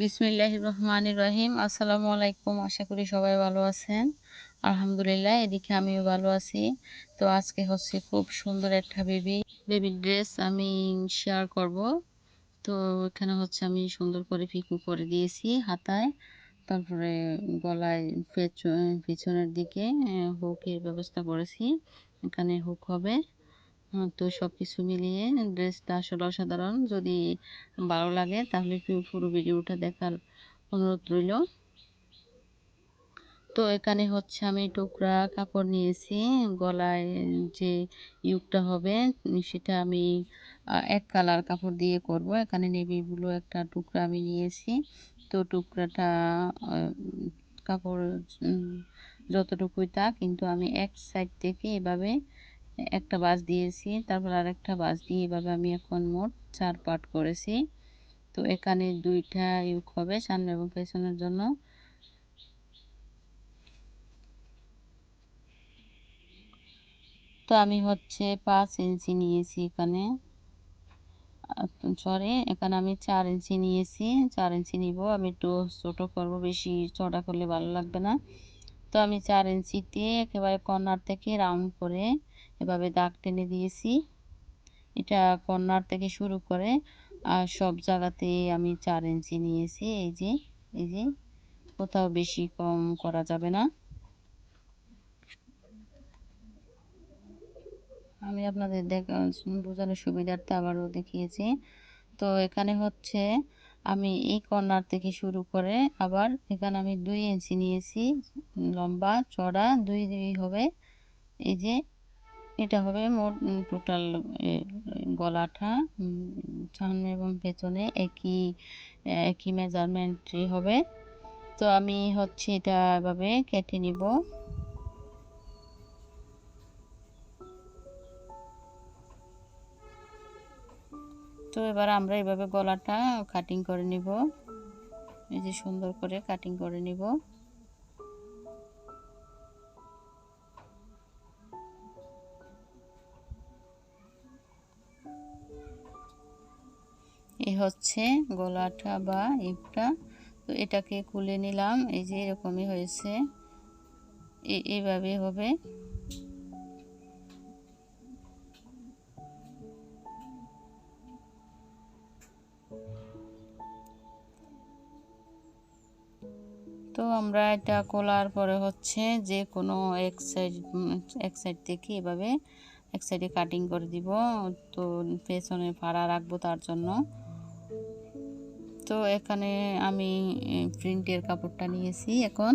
বিসমিল্লাহ রহমান রহিম। আসসালামু আলাইকুম, আশা করি সবাই ভালো আছেন। আলহামদুলিল্লাহ, এদিকে আমিও ভালো আছি। তো আজকে হচ্ছে খুব সুন্দর একটা বেবি বেবি ড্রেস আমি শেয়ার করব। তো এখানে হচ্ছে আমি সুন্দর করে ফিকু করে দিয়েছি হাতায়। তারপরে গলায় পেছনের দিকে হুকের ব্যবস্থা করেছি। এখানে হুক হবে। তো সব কিছু মিলিয়ে ড্রেসটা আসলে অসাধারণ। যদি ভালো লাগে তাহলে পুরো ভিডিওটা দেখার অনুরোধ রইল। তো এখানে হচ্ছে আমি টুকরা কাপড় নিয়েছি, গলায় যে ইউকটা হবে সেটা আমি এক কালার কাপড় দিয়ে করব। এখানে নেভি ব্লু একটা টুকরা আমি নিয়েছি। তো টুকরাটা কাপড় যতটুকুই তা, কিন্তু আমি এক সাইড থেকে এভাবে একটা বাস দিয়েছি, তারপর আর একটা বাস দিয়ে এভাবে আমি এখন মোট চার পার্ট করেছি। তো এখানে দুইটা ইউক হবে সামনে এবং পেছনের জন্য। তো আমি হচ্ছে পাঁচ ইঞ্চি নিয়েছি এখানে। সরি এখানে আমি চার ইঞ্চি নিয়েছি। চার ইঞ্চি নিব, আমি একটু ছোটো করব, বেশি চড়া করলে ভালো লাগবে না। তো আমি চার ইঞ্চিতে একেবারে কর্নার থেকে রাউন্ড করে এভাবে দাগ টেনে দিয়েছি। এটা কর্নার থেকে শুরু করে, আর সব জায়গাতে আমি চার ইঞ্চি নিয়েছি। এই যে এই যে, কোথাও বেশি কম করা যাবে না। আমি আপনাদের দেখা, বোঝানোর সুবিধার্থে আবারও দেখিয়েছি। তো এখানে হচ্ছে, আমি এই কর্নার থেকে শুরু করে আবার এখানে আমি দুই ইঞ্চি নিয়েছি। লম্বা চড়া দুই দুই হবে। এই যে এটা হবে মোট টোটাল গলাটা সামনে এবং পেছনে একই একই মেজারমেন্টই হবে। তো আমি হচ্ছে এটা এভাবে কেটে নিব। তো এবার আমরা এভাবে গলাটা কাটিং করে নিব। এই যে সুন্দর করে কাটিং করে নিব। হচ্ছে গলাটা বা ইপটা তো এটাকে খুলে নিলাম, এই যে এরকমই হয়েছে। এইভাবে হবে। তো আমরা এটা খোলার পরে হচ্ছে যে কোনো এক সাইড এক সাইড থেকে এভাবে, এক সাইডে কাটিং করে দিব। তো পেছনে ফাড়া রাখব তার জন্য। তো এখানে আমি প্রিন্টের কাপড়টা নিয়েছি এখন।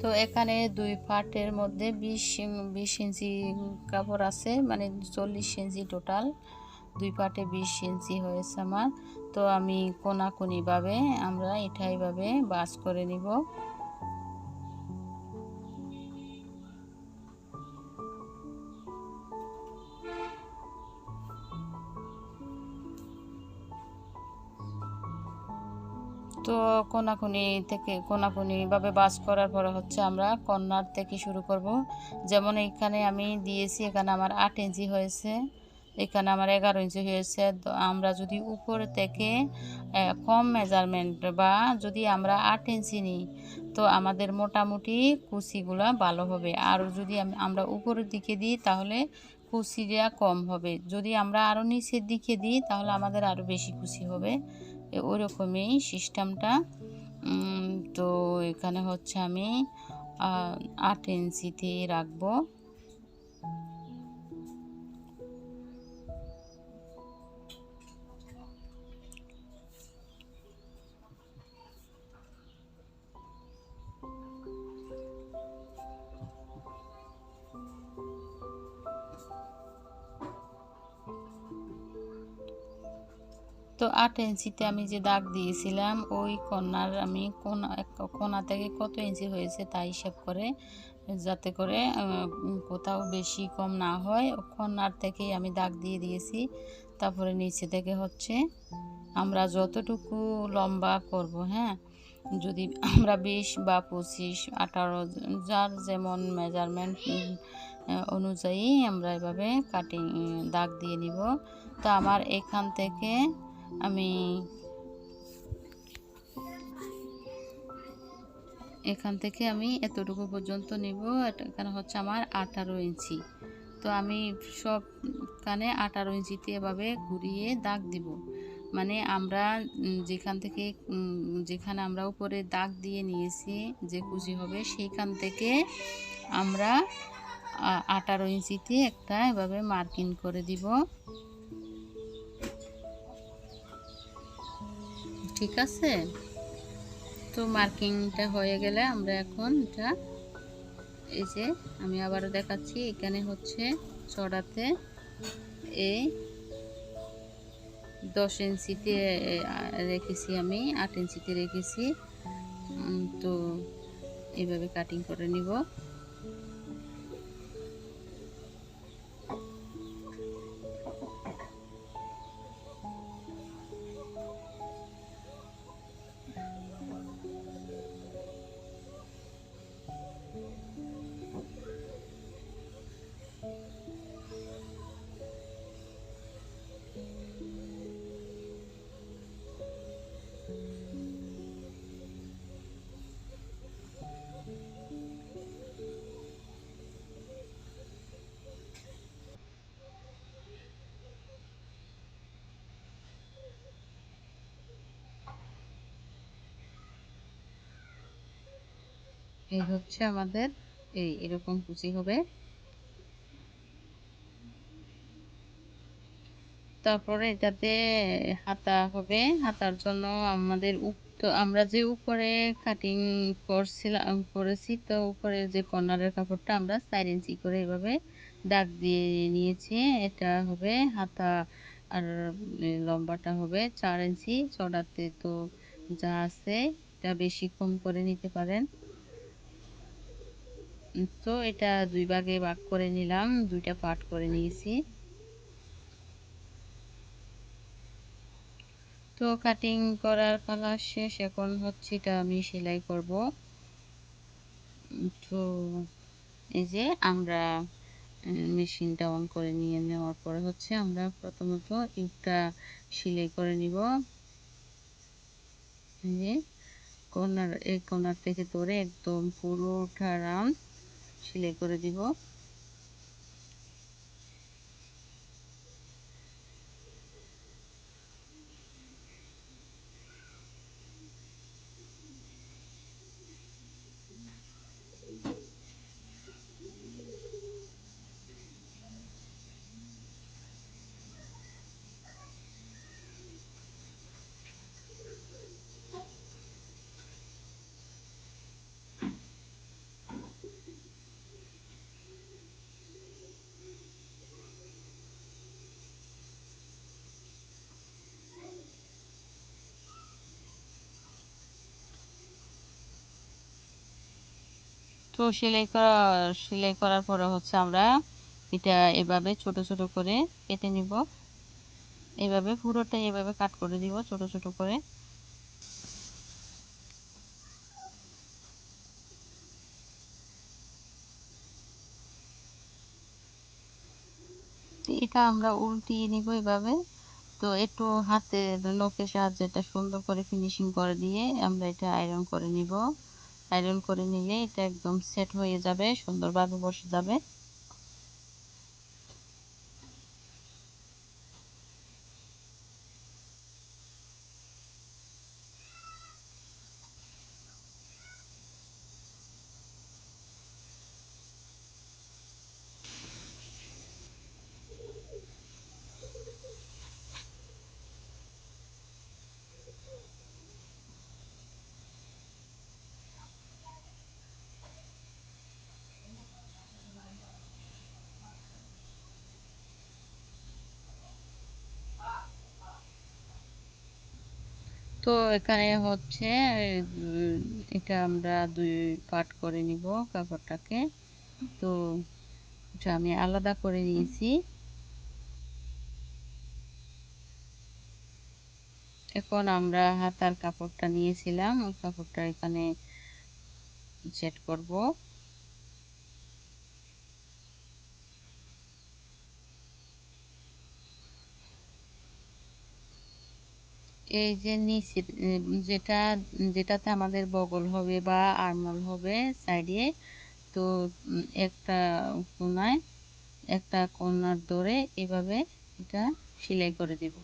তো এখানে দুই পার্টের মধ্যে বিশ বিশ ইঞ্চি কাপড় আছে মানে চল্লিশ ইঞ্চি টোটাল দুই পার্টে বিশ ইঞ্চি হয়েছে আমার। তো আমি কোনাকুনিভাবে আমরা এটা এইভাবে বাস করে নিব। তো কোনাকুনি থেকে কোনাকুনিভাবে বাস করার পরে হচ্ছে আমরা কর্নার থেকে শুরু করব। যেমন এখানে আমি দিয়েছি, এখানে আমার আট ইঞ্চি হয়েছে। এখানে আমার এগারো ইঞ্চি হয়েছে। তো আমরা যদি উপর থেকে কম মেজারমেন্ট বা যদি আমরা আট ইঞ্চি নিই তো আমাদের মোটামুটি কুচিগুলো ভালো হবে। আর যদি আমরা উপরের দিকে দিই, তাহলে কুচিটা কম হবে। যদি আমরা আরও নিচের দিকে দিই, তাহলে আমাদের আরও বেশি কুচি হবে। ওই রকমই সিস্টেমটা। তো এখানে হচ্ছে আমি আট ইঞ্চিতে রাখব। আট ইঞ্চিতে আমি যে দাগ দিয়েছিলাম, ওই কর্নার আমি কোনা কোনা থেকে কত ইঞ্চি হয়েছে তা হিসাব করে, যাতে করে কোথাও বেশি কম না হয় কর্নার থেকেই আমি দাগ দিয়ে দিয়েছি। তারপরে নিচে থেকে হচ্ছে, আমরা যতটুকু লম্বা করব হ্যাঁ? যদি আমরা বিশ বা পঁচিশ, আঠারো, যার যেমন মেজারমেন্ট অনুযায়ী আমরা এভাবে কাটিং দাগ দিয়ে নিব। তো আমার এখান থেকে আমি এখান থেকে আমি এতটুকু পর্যন্ত নিব। এখানে হচ্ছে আমার আঠারো ইঞ্চি। তো আমি সব কানে আঠারো ইঞ্চিতে এভাবে ঘুরিয়ে দাগ দিব। মানে আমরা যেখান থেকে যেখানে আমরা উপরে দাগ দিয়ে নিয়েছি, যে কুচি হবে, সেইখান থেকে আমরা আঠারো ইঞ্চিতে একটা এভাবে মার্কিং করে দিব। ঠিক আছে? তো মার্কিংটা হয়ে গেলে আমরা এখন এটা এই যে আমি আবারও দেখাচ্ছি, এখানে হচ্ছে চড়াতে এই দশ ইঞ্চিতে রেখেছি আমি, আট ইঞ্চিতে রেখেছি। তো এইভাবে কাটিং করে নিব। এই হচ্ছে আমাদের, এই এরকম কুচি হবে। তারপরে এটাতে হাতা হবে। হাতার জন্য আমাদের তো আমরা যে উপরে কাটিং করছিলাম করেছি, তো উপরে যে কর্নারের কাপড়টা আমরা চার ইঞ্চি করে এভাবে দাগ দিয়ে নিয়েছি। এটা হবে হাতা আর লম্বাটা হবে চার ইঞ্চি। চড়াতে তো যা আছে, এটা বেশি কম করে নিতে পারেন। তো এটা দুই ভাগে ভাগ করে নিলাম, দুইটা পার্ট করে নিয়েছি। তো কাটিং করার পালা শেষ, এখন হচ্ছে এটা আমি সেলাই করব। তো এই যে আমরা মেশিনটা অন করে নিয়ে নেওয়ার পরে হচ্ছে আমরা প্রথমত ইটটা সেলাই করে নিব। এই যে কর্নার, এই কর্নার থেকে ধরে একদম পুরোটা রাউন্ড সেলাই করে দিব। তো সেলাই করা, সেলাই করার পরে হচ্ছে আমরা এটা এভাবে ছোট ছোট করে কেটে নিব। এভাবে পুরোটা এভাবে কাট করে দিব ছোট ছোট করে। এটা আমরা উল্টিয়ে নিব এভাবে। তো একটু হাতে নখের সাহায্যে এটা সুন্দর করে ফিনিশিং করে দিয়ে আমরা এটা আয়রন করে নিব। আয়রন করে নিলে এটা একদম সেট হয়ে যাবে সুন্দরভাবে বসে যাবে। তো এখানে হচ্ছে এটা আমরা দুই পার্ট করে নিব কাপড়টাকে। তো আমি আলাদা করে নিয়েছি। এখন আমরা হাতার কাপড়টা নিয়েছিলাম, ওই কাপড়টা এখানে সেট করব। এই যে নিচে যেটা, যেটাতে আমাদের বগল হবে বা আর্মল হবে সাইডে তো একটা কোনায়, একটা কোনার ধরে এভাবে এটা সেলাই করে দেব।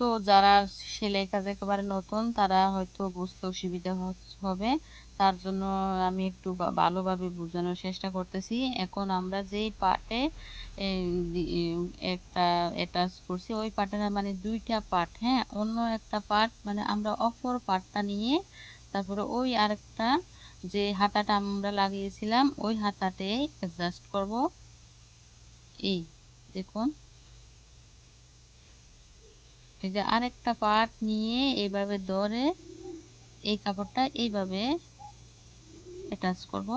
তো যারা সেলাই কাজ একেবারে নতুন, তারা হয়তো বুঝতে অসুবিধা হবে। তার জন্য আমি একটু ভালোভাবে বোঝানোর চেষ্টা করতেছি। এখন আমরা যেই পার্টে একটা অ্যাটাচ করছি, ওই পার্টে মানে দুইটা পার্ট হ্যাঁ? অন্য একটা পার্ট মানে আমরা অপর পার্টটা নিয়ে তারপরে ওই আরেকটা যে হাতাটা আমরা লাগিয়েছিলাম, ওই হাতাতে অ্যাডজাস্ট করব। এই, দেখুন। এই যে আরেকটা পার্ট নিয়ে এইভাবে ধরে এই কাপড়টা এইভাবে অ্যাটাচ করব।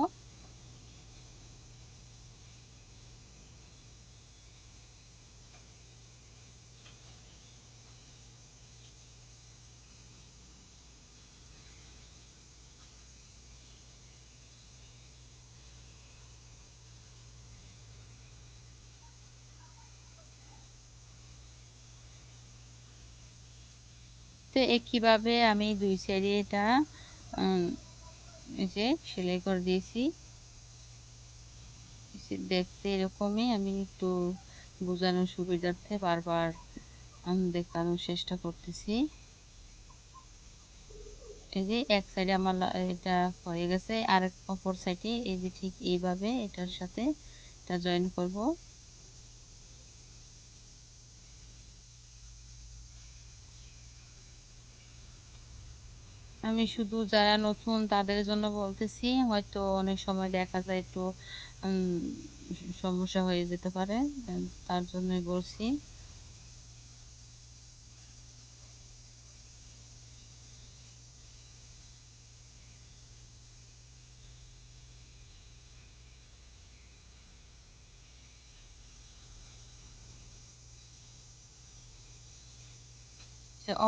তো একইভাবে আমি দুই সাইডে এটা যে সেলাই করে দিয়েছি। দেখতে এরকমই আমি একটু বোঝানোর সুবিধার্থে বারবার দেখানোর চেষ্টা করতেছি। এই যে এক সাইডে আমার এটা হয়ে গেছে, আর অপর সাইডে এই যে ঠিক এইভাবে এটার সাথে এটা জয়েন করব। আমি শুধু যারা নতুন তাদের জন্য বলতেছি, হয়তো অনেক সময় দেখা যায় একটু সমস্যা হয়ে যেতে পারে তার জন্যই বলছি।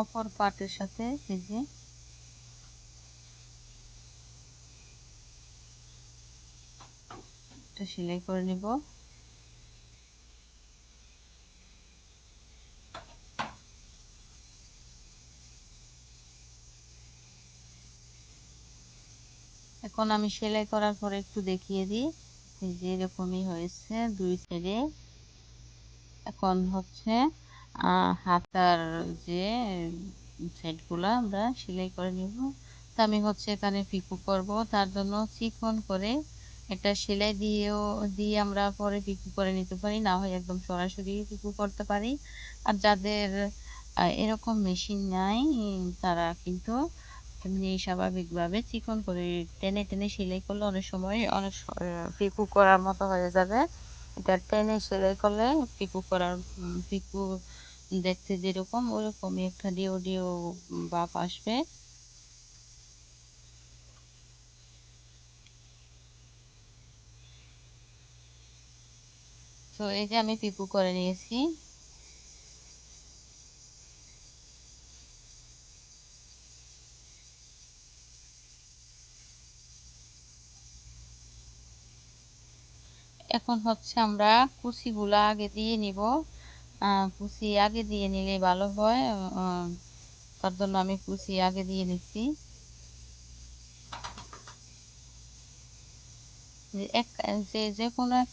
অপর পার্টের সাথে, এই যে। এটা সেলাই করে নিব। এখন আমি সেলাই করার পরে একটু দেখিয়ে দিই। যে এরকমই হয়েছে দুই সাইডে এখন হচ্ছে হাতার যে সাইডগুলো আমরা সেলাই করে নিব। তা আমি হচ্ছে এখানে পিকু করব। তার জন্য চিকন করে একটা সেলাই দিয়েও, দিয়ে আমরা পরে পিকু করে নিতে পারি, না হয় একদম সরাসরি পিকু করতে পারি। আর যাদের এরকম মেশিন নাই, তারা কিন্তু এমনি স্বাভাবিকভাবে চিকন করে টেনে টেনে সেলাই করলে অনেক সময় অনেক পিকু করার মতো হয়ে যাবে। এটা টেনে সেলাই করলে পিকু করার পিকু দেখতে যেরকম, ওরকমই একটা ডিও ডিও বাপ আসবে। তো এই যে আমি পিকু করে নিয়েছি। এখন হচ্ছে আমরা কুচিগুলা আগে দিয়ে নিব। কুচি আগে দিয়ে নিলে ভালো হয় তার জন্য আমি কুচি আগে দিয়ে নিচ্ছি। এক, যে যে কোনো এক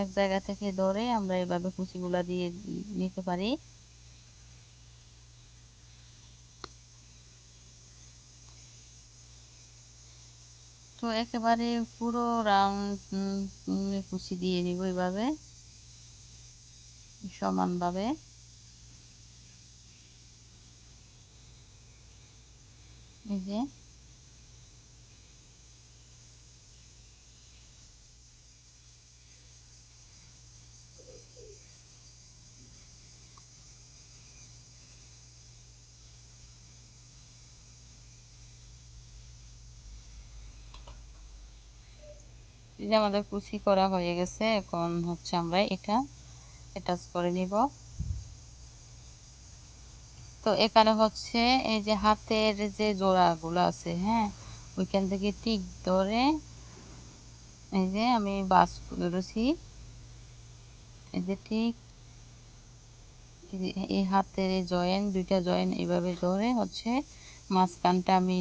এক জায়গা থেকে ধরে আমরা এভাবে কুচিগুলা দিয়ে নিতে পারি। তো একেবারে পুরো রাউন্ড কুচি দিয়ে নিব এভাবে, সমানভাবে। এই যে। এই যে আমাদের কুচি করা হয়ে গেছে, এখন হচ্ছে আমরা এটা অ্যাটাচ করে নিব। তো এখানে হচ্ছে এই যে হাতের যে জোড়াগুলো আছে হ্যাঁ ওইখান থেকে টিক ধরে এই যে আমি বাস ধরেছি এই যে ঠিক এই হাতের জয়েন দুইটা জয়েন এইভাবে ধরে হচ্ছে মাঝখানটা আমি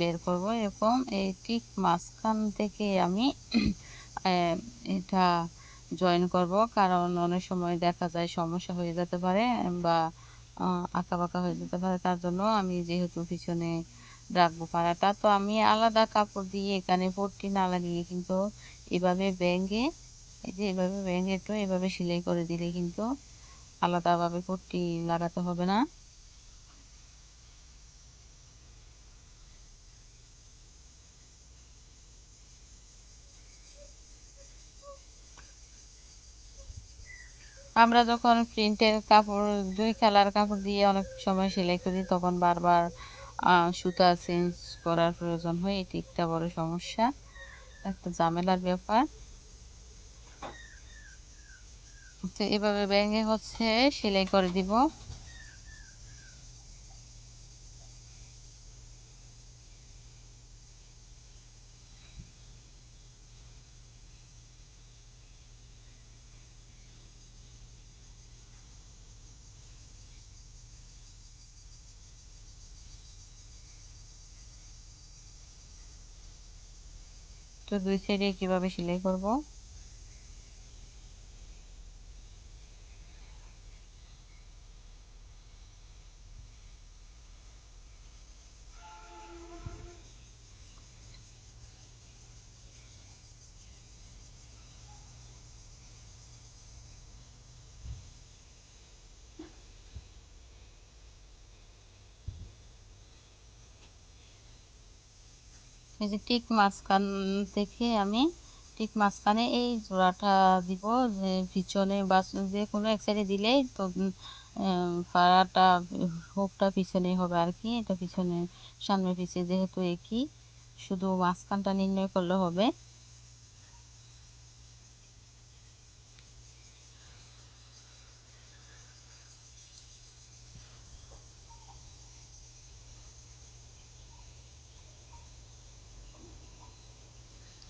বের করব এরকম এই ঠিক মাঝখান থেকে আমি এটা জয়েন করব। কারণ অনেক সময় দেখা যায় সমস্যা হয়ে যেতে পারে বা আঁকা বাঁকা হয়ে যেতে পারে। তার জন্য আমি যেহেতু পিছনে রাখব পাড়াটা, তো আমি আলাদা কাপড় দিয়ে এখানে পট্টি না লাগিয়ে কিন্তু এভাবে ব্যাঙ্গে এই যে এভাবে ব্যাঙ্গে একটু এভাবে সেলাই করে দিলে কিন্তু আলাদাভাবে পট্টি লাগাতে হবে না। আমরা যখন প্রিন্টের কাপড়, দুই কালার কাপড় দিয়ে অনেক সময় সেলাই করি, তখন বারবার সুতা চেঞ্জ করার প্রয়োজন হয়। এটি একটা বড় সমস্যা, একটা ঝামেলার ব্যাপার। তো এভাবে ব্যাঙে হচ্ছে, সেলাই করে দিব। দুই সাইডে কীভাবে সেলাই করব? যে ঠিক মাঝখান থেকে আমি ঠিক মাঝখানে এই জোড়াটা দিব যে পিছনে বা যে কোনো এক সাইডে দিলেই তো ফাড়াটা, হোকটা পিছনে হবে আর কি। এটা পিছনে সামনে পিছিয়ে যেহেতু একই, শুধু মাঝখানটা নির্ণয় করলে হবে।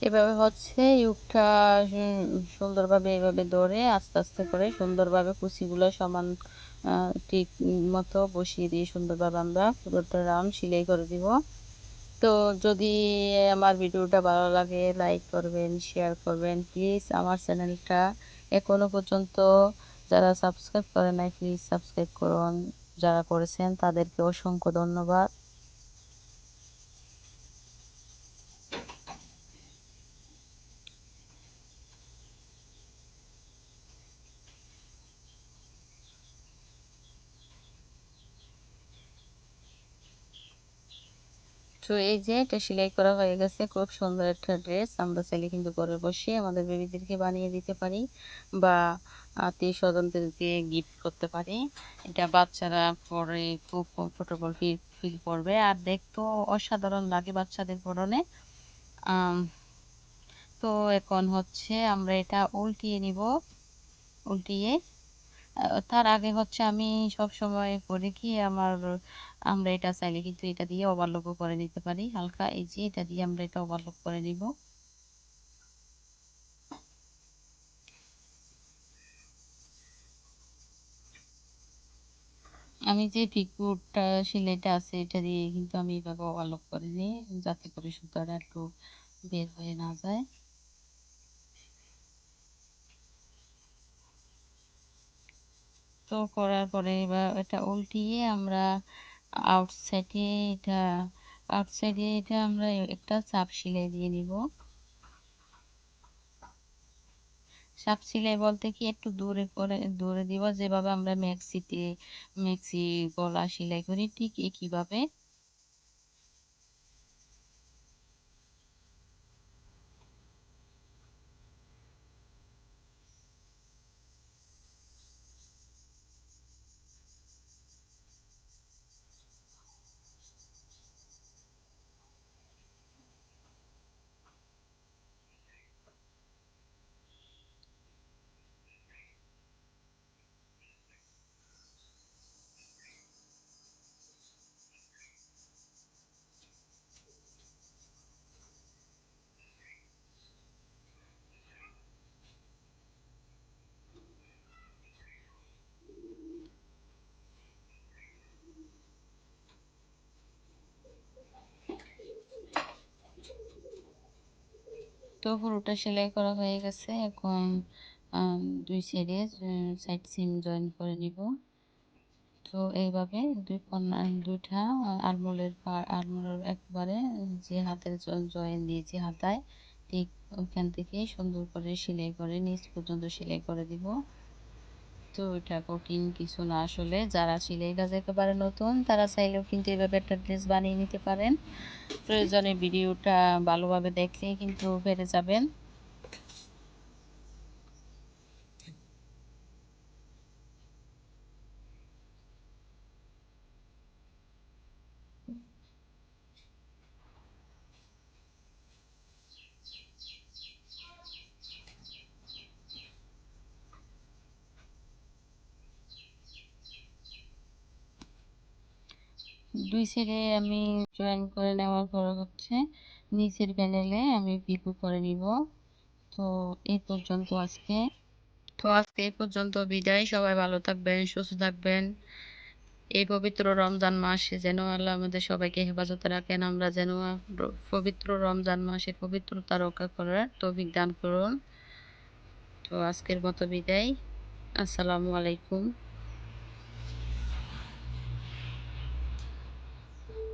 এভাবে হচ্ছে ইউকটা সুন্দরভাবে এভাবে ধরে আস্তে আস্তে করে সুন্দরভাবে কুচিগুলো সমান ঠিক মতো বসিয়ে দিয়ে সুন্দরভাবে আমরা পুরোটা রাউন্ড সেলাই করে দিব। তো যদি আমার ভিডিওটা ভালো লাগে, লাইক করবেন, শেয়ার করবেন প্লিজ আমার চ্যানেলটা এখনও পর্যন্ত যারা সাবস্ক্রাইব করে নাই প্লিজ সাবস্ক্রাইব করুন। যারা করেছেন তাদেরকে অসংখ্য ধন্যবাদ। তো এই যে এটা সেলাই করা হয়ে গেছে, খুব সুন্দর একটা ড্রেস। আমরা চাইলে কিন্তু ঘরে বসে আমাদের বেবিদেরকে বানিয়ে দিতে পারি বা আত্মীয় স্বজনদেরকে গিফট করতে পারি। এটা বাচ্চারা পরে খুব কমফোর্টেবল ফিল ফিল করবে। আর দেখতেও অসাধারণ লাগে বাচ্চাদের পরনে। তো এখন হচ্ছে আমরা এটা উল্টিয়ে নিব। উল্টিয়ে তার আগে হচ্ছে আমি সব সময় করি কি আমার, আমরা এটা চাইলে কিন্তু এটা দিয়ে ওভারলোকও করে নিতে পারি। হালকা এই যে এটা দিয়ে আমরা এটা ওভারলোক করে নিব। আমি যে পিকুরটা সিলাইটা আছে এটা দিয়ে কিন্তু আমি এভাবে ওভারলোক করে নিই, যাতে করে সুতাটা একটু বের হয়ে না যায়। তো করার পরে এবার এটা উল্টিয়ে আমরা আউটসাইডে এটা আউটসাইডে এটা আমরা একটা চাপ সিলাই দিয়ে নিব। চাপ সিলাই বলতে কি একটু দূরে করে, দূরে দিব যেভাবে আমরা ম্যাক্সিতে ম্যাক্সি গলা সেলাই করি, ঠিক একইভাবে। তো পুরোটা সেলাই করা হয়ে গেছে। এখন দুই সাইডে সাইড সিম জয়েন করে নিব। তো এইভাবে দুই কন্যা দুইটা আলমোলের আলমোলের একবারে যে হাতের জয়েন দিয়েছি হাতায়, ঠিক ওখান থেকে সুন্দর করে সেলাই করে নিচ পর্যন্ত সেলাই করে দিব। তো এটা কঠিন কিছু না। আসলে যারা সেলাই কাজ পারে নতুন, তারা চাইলেও কিন্তু এভাবে একটা ড্রেস বানিয়ে নিতে পারেন। প্রয়োজনে ভিডিওটা ভালোভাবে দেখলেই কিন্তু পেরে যাবেন। দুই সাইডে আমি জয়েন করে নেওয়ার পর হচ্ছে নিচের প্যানেলে আমি পিকু করে নিব। তো এই পর্যন্ত আজকে। তো আজকে এই পর্যন্ত বিদায়। সবাই ভালো থাকবেন, সুস্থ থাকবেন। এই পবিত্র রমজান মাসে যেন আল্লাহ আমাদের সবাইকে হেফাজতে রাখেন, আমরা যেন পবিত্র রমজান মাসে পবিত্রতা রক্ষা করার তৌফিক দান করুন। তো আজকের মতো বিদায়। আসসালামু আলাইকুম।